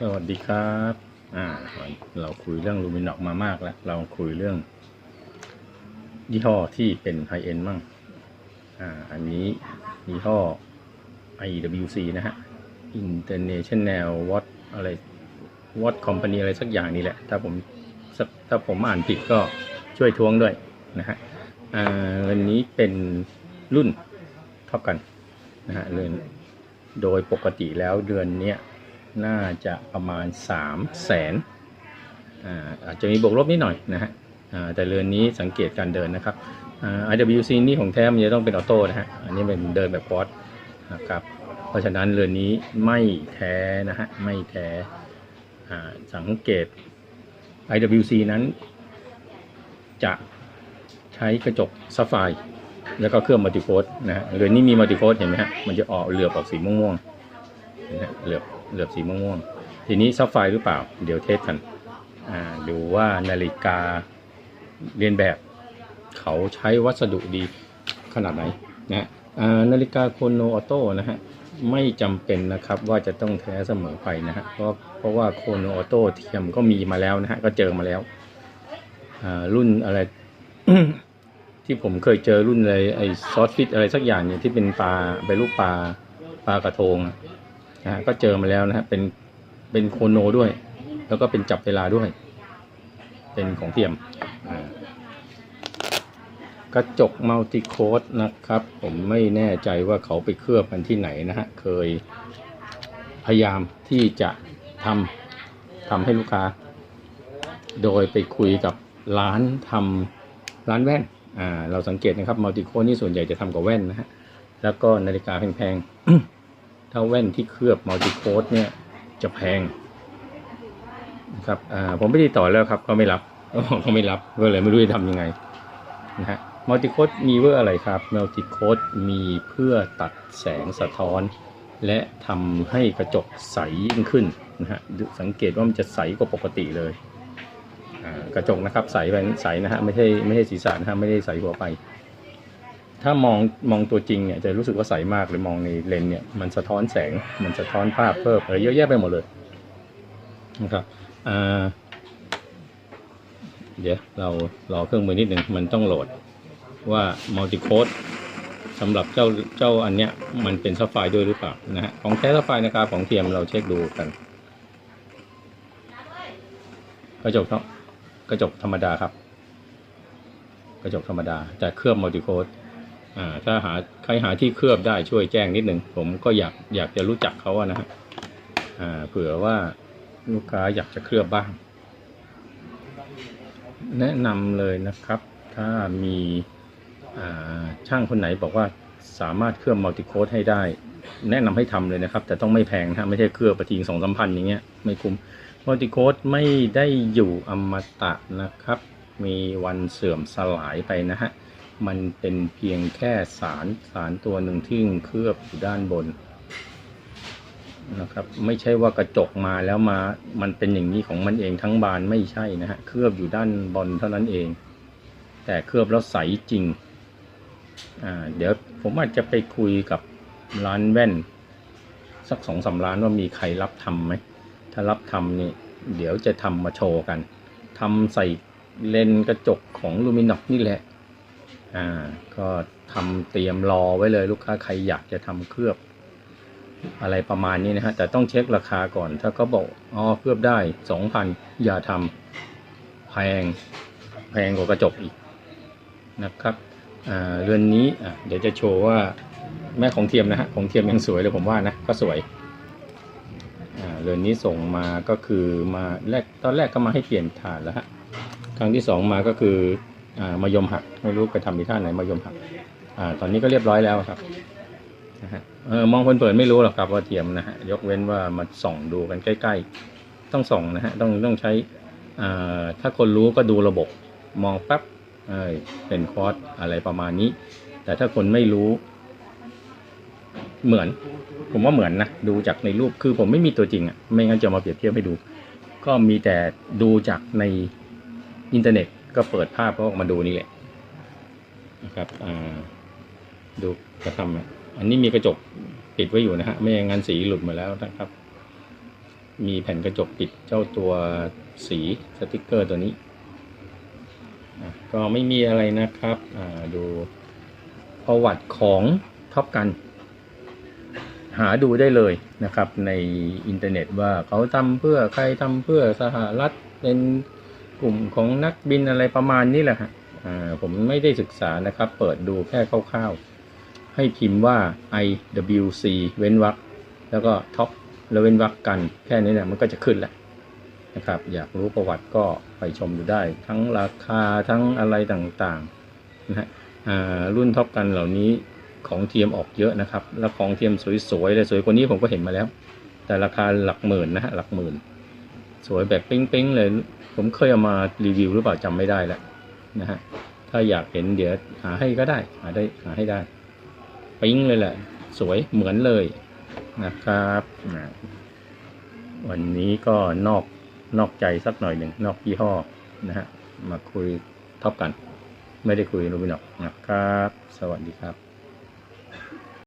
สวัสดีครับ อ่า เราคุยเรื่องลูมินอกมามากแล้ว เราคุยเรื่อง ยี่ห้อที่เป็นไฮเอ็นมั่ง อ่า อันนี้ยี่ห้อ IWC นะฮะ International Watt อะไร Watt Company อะไรสักอย่างนี่แหละ ถ้าผมถ้าผมอ่านผิดก็ช่วยท้วงด้วยนะฮะ อ่าอันนี้เป็นรุ่นเท่ากันนะฮะเรือนโดยปกติแล้วเดือนเนี้ย น่าจะประมาณ3 0 0แสนอาจจะมีบวกลบนิดหน่อยนะฮะแต่เรือนนี้สังเกตการเดินนะครับ IWC นี่ของแท้มันจะต้องเป็นออโต้นะฮะ อันนี้เป็นเดินแบบควอดนะครับ เพราะฉะนั้นเรือนนี้ไม่แท้นะฮะ ไม่แท้สังเกต IWC นั้น จะใช้กระจกซัฟไฟแล้วก็เครื่องมัลติโคดนะฮะ เรือนนี้มีมัลติโคดเห็นไหมฮะ มันจะออกเหลือบออกสีม่วงๆนไหมฮะเหลือบ เหลือบสีม่วงๆทีนี้ซัฟไฟหรือเปล่า เดี๋ยวเทสกันอ่าดูว่านาฬิกาเรียนแบบ เขาใช้วัสดุดีขนาดไหนนะอ่านาฬิกาโคโนออโต้นะฮะไม่จำเป็นนะครับว่าจะต้องแท้เสมอไปนะฮะเพราะเพราะว่าโคโนออโต้เทียมก็มีมาแล้วนะฮะก็เจอมาแล้วอ่ารุ่นอะไร ที่ผมเคยเจอรุ่นอะไรไอซอสฟิตอะไรสักอย่างเนี่ยที่เป็นปลาเป็นรูปปลาปลากระทง นะก็เจอมาแล้วนะฮะเป็นเป็นโคโนด้วย แล้วก็เป็นจับเวลาด้วย เป็นของเทียมกระจกมัลติโคดนะครับ ผมไม่แน่ใจว่าเขาไปเคลือบกันที่ไหนนะฮะ เคยพยายามที่จะทำทำให้ลูกค้า โดยไปคุยกับร้านทำร้านแว่นอ่าเราสังเกตนะครับมัลติโคดนี่ส่วนใหญ่จะทำกับแว่นนะฮะ แล้วก็นาฬิกาแพงๆ ถ้าแว่นที่เคลือบมัลติโคดเนี่ยจะแพงนะครับอ่าผมไม่ได้ต่อแล้วครับเขาไม่รับเขาไม่รับก็เลยไม่รู้จะทำยังไงนะฮะมัลติโคดมีเพื่ออะไรครับมัลติโคดมีเพื่อตัดแสงสะท้อน และทำให้กระจกใสยิ่งขึ้นนะฮะสังเกตว่ามันจะใสกว่าปกติเลยกระจกนะครับใสไปใสนะฮะไม่ใช่ไม่ใช่ศีรษะนะฮะไม่ได้ใสหัวไป ถ้ามองมองตัวจริงเนี่ยจะรู้สึกว่าใสมากเลยมองในเลนเนี่ยมันสะท้อนแสงมันสะท้อนภาพเพิ่มอะไรเยอะแยะไปหมดเลยนะครับเดี๋ยวเรารอเครื่องมือนิดหนึ่งมันต้องโหลดว่ามัลติโคดสำหรับเจ้าเจ้าอันเนี้ยมันเป็นซัฟไฟร์ด้วยหรือเปล่านะฮะของแท้ซัฟไฟร์นะครับของเทียมเราเช็คดูกันกระจกเนาะกระจกธรรมดาครับ กระจกธรรมดาแต่เคลือบมัลติโคด ถ้าหาใครหาที่เคลือบได้ช่วยแจ้งนิดหนึ่งผมก็อยากอยากจะรู้จักเขาอะนะฮะอ่าเผื่อว่าลูกค้าอยากจะเคลือบบ้าง แนะนำเลยนะครับ ถ้ามีอ่าช่างคนไหนบอกว่าสามารถเคลือบมัลติโคดให้ได้ แนะนำให้ทำเลยนะครับ แต่ต้องไม่แพงนะไม่ใช่เคลือบประทิงสองสามพันอย่างเงี้ยไม่คุ้มมัลติโคดไม่ได้อยู่อมตะนะครับ มีวันเสื่อมสลายไปนะฮะ มันเป็นเพียงแค่สารสารตัวหนึ่งที่เคลือบอยู่ด้านบนนะครับ ไม่ใช่ว่ากระจกมาแล้วมา มันเป็นอย่างนี้ของมันเองทั้งบานไม่ใช่นะฮะเคลือบอยู่ด้านบนเท่านั้นเอง แต่เคลือบแล้วใสจริงอ่าเดี๋ยวผมอาจจะไปคุยกับร้านแว่น สักสองสาร้านว่ามีใครรับทำไหมถ้ารับทำนี่เดี๋ยวจะทำมาโชว์กันทำใส่เลนกระจกของลูมินอกนี่แหละ อ่าก็ทำเตรียมรอไว้เลยลูกค้าใครอยากจะทำเคลือบ อะไรประมาณนี้นะฮะแต่ต้องเช็คราคาก่อน ถ้าเขาบอกอ๋อเคลือบได้สองพันอย่าทำแพงแพงกว่ากระจกอีกนะครับอ่าเรือนนี้อะเดี๋ยวจะโชว์ว่าแม่ของเทียมนะฮะของเทียมยังสวยเลยผมว่านะก็สวยอ่าเรือนนี้ส่งมาก็คือมาแรกตอนแรกก็มาให้เปลี่ยนฐานแล้วฮะครั้งที่สองมาก็คือ มายมหักไม่รู้ไปทำที่ท่าไหนมายมหักอ่า ตอนนี้ก็เรียบร้อยแล้วครับนะฮะเออมองเผินๆไม่รู้หรอกครับว่าเทียมนะฮะยกเว้นว่ามาส่องดูกันใกล้ ๆ ต้องส่องนะฮะต้องต้องใช้อ่าถ้าคนรู้ก็ดูระบบ มองปั๊บเออเป็นคอร์สอะไรประมาณนี้ แต่ถ้าคนไม่รู้ เหมือน ผมว่าเหมือนนะดูจากในรูปคือผมไม่มีตัวจริงอะ่ะไม่งั้นจะมาเปรียบเทียบให้ดู ก็มีแต่ดูจากในอินเทอร์เน็ต ก็เปิดภาพเขาออกมาดูนี่แหละนะครับดูกระทำอันนี้มีกระจกปิดไว้อยู่นะฮะไม่อย่างนั้นสีหลุดมาแล้วนะครับ มีแผ่นกระจกปิดเจ้าตัวสีสติกเกอร์ตัวนี้ก็ไม่มีอะไรนะครับดูประวัติของท็อปกัน หาดูได้เลยนะครับในอินเทอร์เน็ตว่าเขาทำเพื่อใครทำเพื่อสหรัฐเป็น กลุ่มของนักบินอะไรประมาณนี้แหละฮะผมไม่ได้ศึกษานะครับ เปิดดูแค่คร่าวๆ ให้พิมพ์ว่า IWC เว้นวรรคแล้วก็ท็อปแล้วเว้นวรรคกัน แค่นี้เนี่ยมันก็จะขึ้นแหละนะครับ อยากรู้ประวัติก็ไปชมดูได้ ทั้งราคาทั้งอะไรต่างๆนะฮะอ่ารุ่นท็อปกันเหล่านี้ของเทียมออกเยอะนะครับ แล้วของเทียมสวยๆเลยสวยกว่านี้ผมก็เห็นมาแล้ว แต่ราคาหลักหมื่นนะฮะหลักหมื่น สวยแบบปิ๊งๆเลย ผมเคยเอามารีวิวหรือเปล่าจำไม่ได้แล้วนะฮะถ้าอยากเห็นเดี๋ยวหาให้ก็ได้หาได้หาให้ได้ปิ๊งเลยแหละ สวยเหมือนเลยนะครับวันนี้ก็นอกนอกใจสักหน่อยหนึ่งนอกยี่ห้อนะฮะมาคุยท็อปกัน ไม่ได้คุยรูบินอกนะครับ สวัสดีครับ